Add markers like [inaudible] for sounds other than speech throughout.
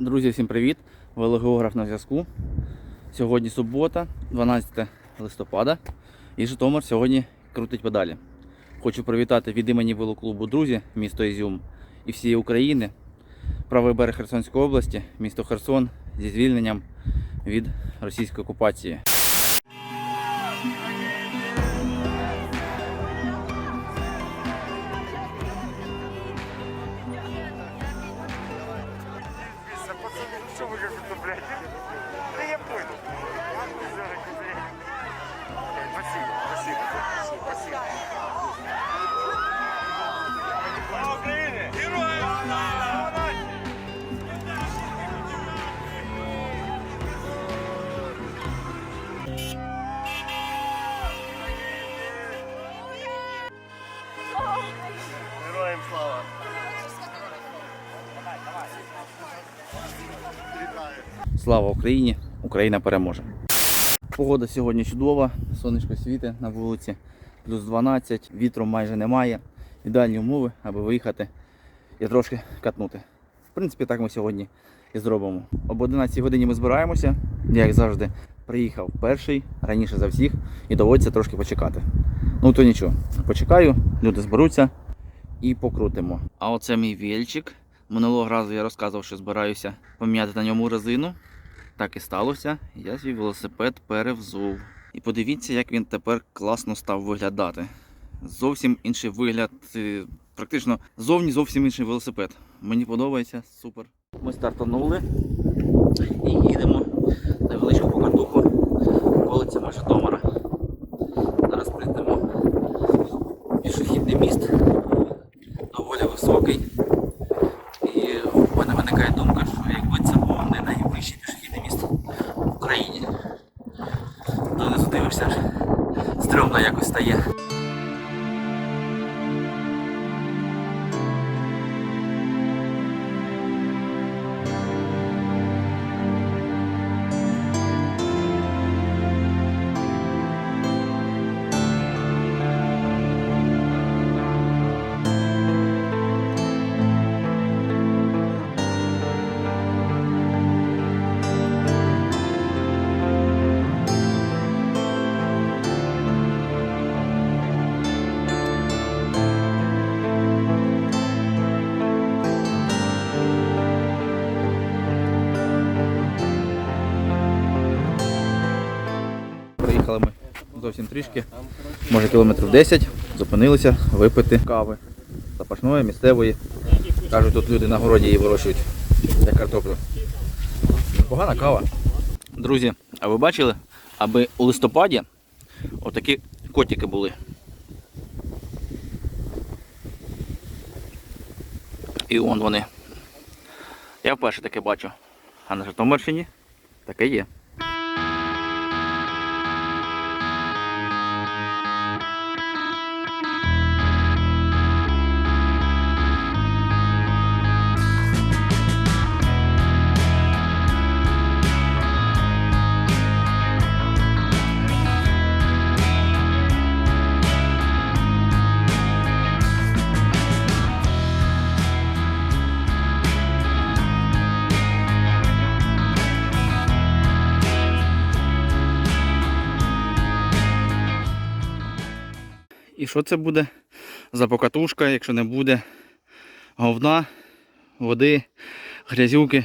Друзі, всім привіт! Велогеограф на зв'язку. Сьогодні субота, 12 листопада, і Житомир сьогодні крутить педалі. Хочу привітати від імені велоклубу Друзі, місто Ізюм і всієї України, правий берег Херсонської області, місто Херсон зі звільненням від російської окупації. Слава Україні! Україна переможе! Погода сьогодні чудова, сонечко світе на вулиці, плюс 12, вітру майже немає. Ідеальні умови, аби виїхати і трошки катнути. В принципі, так ми сьогодні і зробимо. Об 11 годині ми збираємося. Я, як завжди, приїхав перший, раніше за всіх, і доводиться трошки почекати. Ну то нічого, почекаю, люди зберуться і покрутимо. А оце мій вільчик. Минулого разу я розказував, що збираюся поміняти на ньому резину. Так і сталося. Я свій велосипед перевзув. І подивіться, як він тепер класно став виглядати. Зовсім інший вигляд, е, практично зовні зовсім інший велосипед. Мені подобається, супер. Ми стартанули і зовсім трішки, може кілометрів 10, зупинилися випити кави запашної, місцевої. Кажуть, тут люди на городі її вирощують, як картоплю. Непогана кава. Друзі, а ви бачили, аби у листопаді отакі котики були. І он вони. Я вперше таке бачу. А на Житомирщині таке є. Що це буде за покатушка, якщо не буде говна, води, грязюки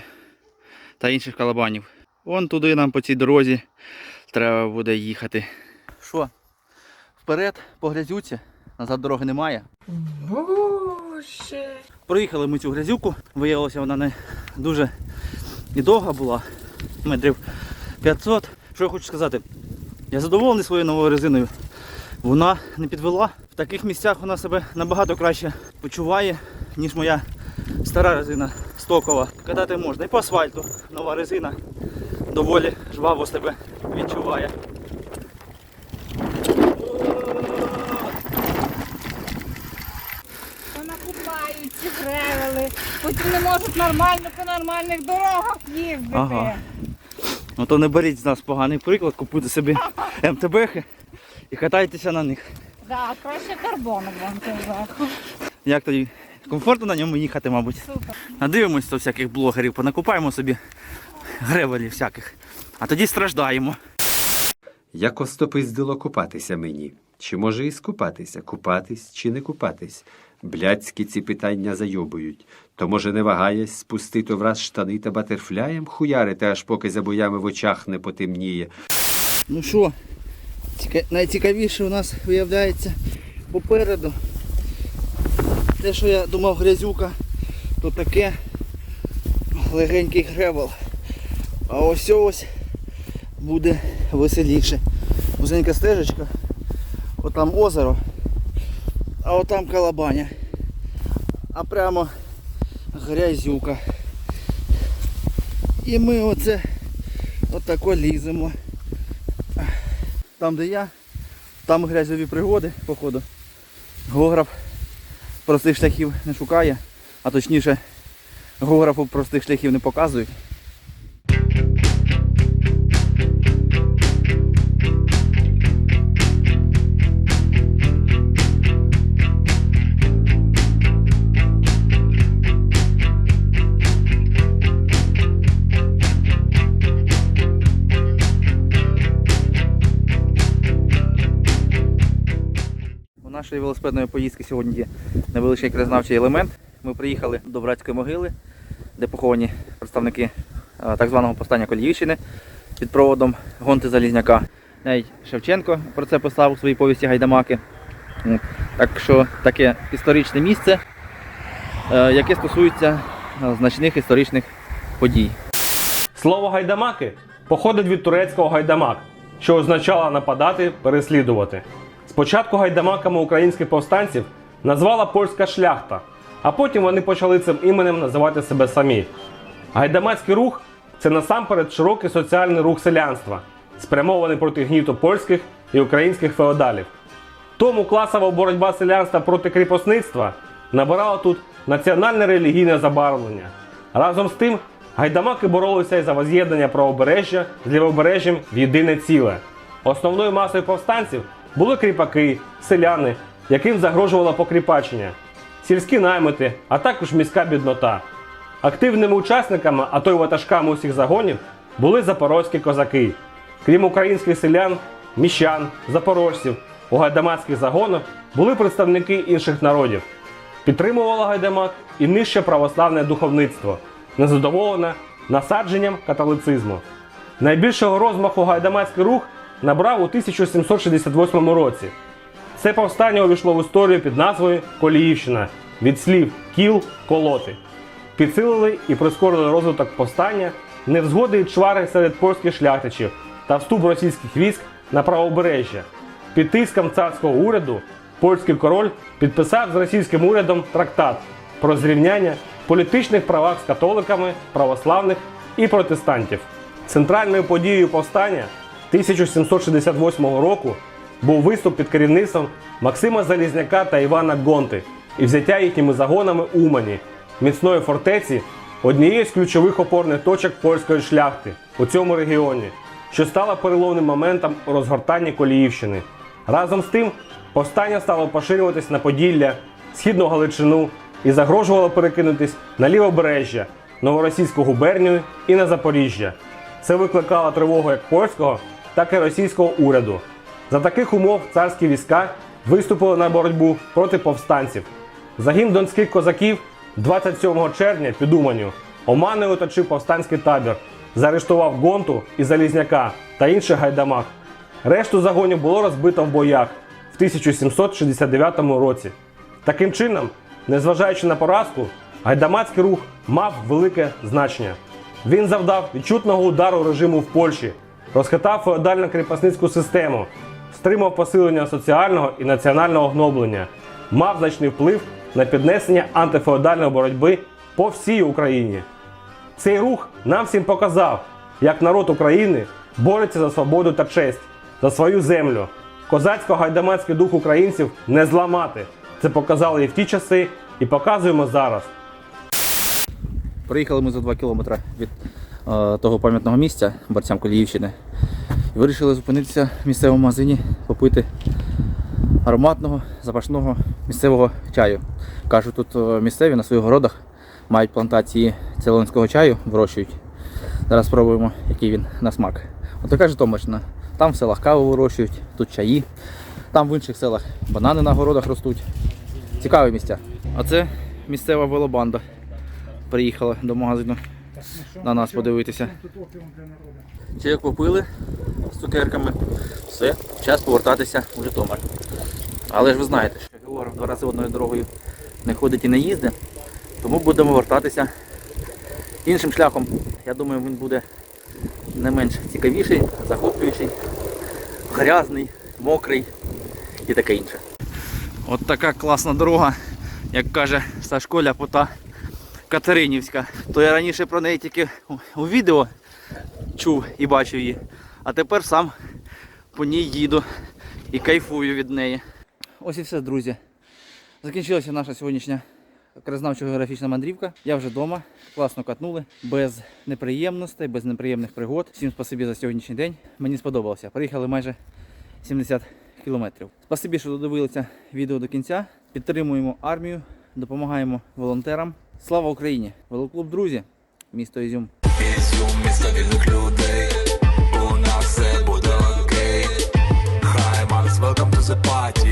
та інших калабанів. Вон туди нам по цій дорозі треба буде їхати. Що? Вперед по грязюці, назад дороги немає. Боже. Проїхали ми цю грязюку, виявилося, вона не дуже і довга була, метрів 500. Що я хочу сказати? Я задоволений своєю новою резиною. Вона не підвела. В таких місцях вона себе набагато краще почуває, ніж моя стара резина стокова. Катати можна і по асфальту. Нова резина доволі жваво себе відчуває. Вона купають ці гревели, потім не можуть нормально по нормальних дорогах їздити. Ага. Ну то не беріть з нас поганий приклад, купуйте собі [laughs] МТБхи і катайтеся на них. Да, краще карбоном вам казав. Як тоді Комфортно на ньому їхати, мабуть. Супер. Надивимось то всяких блогерів, понакупаємо собі гревелів всяких. А тоді страждаємо. Як остопиздило купатися мені? Чи може і скупатися? Купатись чи не купатись? Блядські ці питання зайобують. То може не вагаясь спустити враз штани та батерфляєм хуярити, аж поки за боями в очах не потемніє. Ну що, найцікавіше у нас виявляється попереду. Те, що я думав грязюка, то таке легенький гревел. А ось ось буде веселіше. Вузенька стежечка, отам озеро, а отам калабаня. А прямо грязюка. І ми оце отако ліземо. Там, де я, там грязьові пригоди, походу. Гограф простих шляхів не шукає, а точніше, гографу простих шляхів не показують. Нашої велосипедної поїздки сьогодні є невеличкий краєзнавчий елемент. Ми приїхали до братської могили, де поховані представники так званого повстання Коліївщини під проводом Гонти Залізняка. Навіть Шевченко про це писав у своїй повісті Гайдамаки. Так що таке історичне місце, е, яке стосується е, значних історичних подій. Слово гайдамаки походить від турецького гайдамак, що означало нападати, переслідувати. Спочатку гайдамаками українських повстанців назвала польська шляхта, а потім вони почали цим іменем називати себе самі. Гайдамацький рух це насамперед широкий соціальний рух селянства, спрямований проти гніту польських і українських феодалів. Тому класова боротьба селянства проти кріпосництва набирала тут національне релігійне забарвлення. Разом з тим, гайдамаки боролися і за воз'єднання правобережжя з лівобережжям в єдине ціле. Основною масою повстанців були кріпаки, селяни, яким загрожувало покріпачення, сільські наймити, а також міська біднота. Активними учасниками, а то й ватажками усіх загонів, були запорозькі козаки. Крім українських селян, міщан, запорожців, у гайдамацьких загонах були представники інших народів. Підтримувало гайдамак і нижче православне духовництво, незадоволене насадженням католицизму. Найбільшого розмаху гайдамацький рух набрав у 1768 році. Це повстання увійшло в історію під назвою Коліївщина від слів кіл колоти. Підсилили і прискорили розвиток повстання невзгоди і чвари серед польських шляхтичів та вступ російських військ на правобережжя. Під тиском царського уряду польський король підписав з російським урядом трактат про зрівняння політичних правах з католиками, православних і протестантів. Центральною подією повстання 1768 року був виступ під керівництвом Максима Залізняка та Івана Гонти і взяття їхніми загонами Умані, міцної фортеці, однієї з ключових опорних точок польської шляхти у цьому регіоні, що стало переломним моментом у розгортанні Коліївщини. Разом з тим, повстання стало поширюватись на Поділля, Східну Галичину і загрожувало перекинутись на лівобережжя, Новоросійську губернію і на Запоріжжя. Це викликало тривогу як польського, так і російського уряду. За таких умов царські війська виступили на боротьбу проти повстанців. Загін донських козаків 27 червня під Уманю Оманою оточив повстанський табір, заарештував Гонту і Залізняка та інших гайдамак. Решту загонів було розбито в боях в 1769 році. Таким чином, незважаючи на поразку, гайдамацький рух мав велике значення. Він завдав відчутного удару режиму в Польщі, розхитав феодально кріпосницьку систему, стримав посилення соціального і національного гноблення, мав значний вплив на піднесення антифеодальної боротьби по всій Україні. Цей рух нам всім показав, як народ України бореться за свободу та честь, за свою землю. Козацько-гайдамацький дух українців не зламати. Це показали і в ті часи, і показуємо зараз. Приїхали ми за 2 кілометри від того пам'ятного місця борцям Коліївщини. І вирішили зупинитися в місцевому магазині, попити ароматного, запашного місцевого чаю. Кажуть, тут е, місцеві на своїх городах мають плантації цейлонського чаю, вирощують. Зараз спробуємо, який він на смак. От така Житомирщина. Там в селах каву вирощують, тут чаї, там в інших селах банани на городах ростуть. Цікаві місця. А це місцева велобанда. Приїхала до магазину на нас подивитися. Чайок попили з цукерками. Все, час повертатися у Житомир. Але ж ви знаєте, що Георг два рази одною дорогою не ходить і не їздить, тому будемо вертатися іншим шляхом. Я думаю, він буде не менш цікавіший, захоплюючий, грязний, мокрий і таке інше. От така класна дорога, як каже Сашко Ляпота Катеринівська. То я раніше про неї тільки у- відео чув і бачив її, а тепер сам по ній їду і кайфую від неї. Ось і все, друзі. Закінчилася наша сьогоднішня краєзнавчо-географічна мандрівка. Я вже вдома, класно катнули, без неприємностей, без неприємних пригод. Всім спасибі за сьогоднішній день. Мені сподобалося. Приїхали майже 70 кілометрів. Спасибі, що додивилися відео до кінця. Підтримуємо армію, допомагаємо волонтерам. Слава Україні! Велоклуб, друзі, місто Ізюм. Ізюм, місто вільних людей. У нас все буде окей. Хай, Макс, welcome to the party.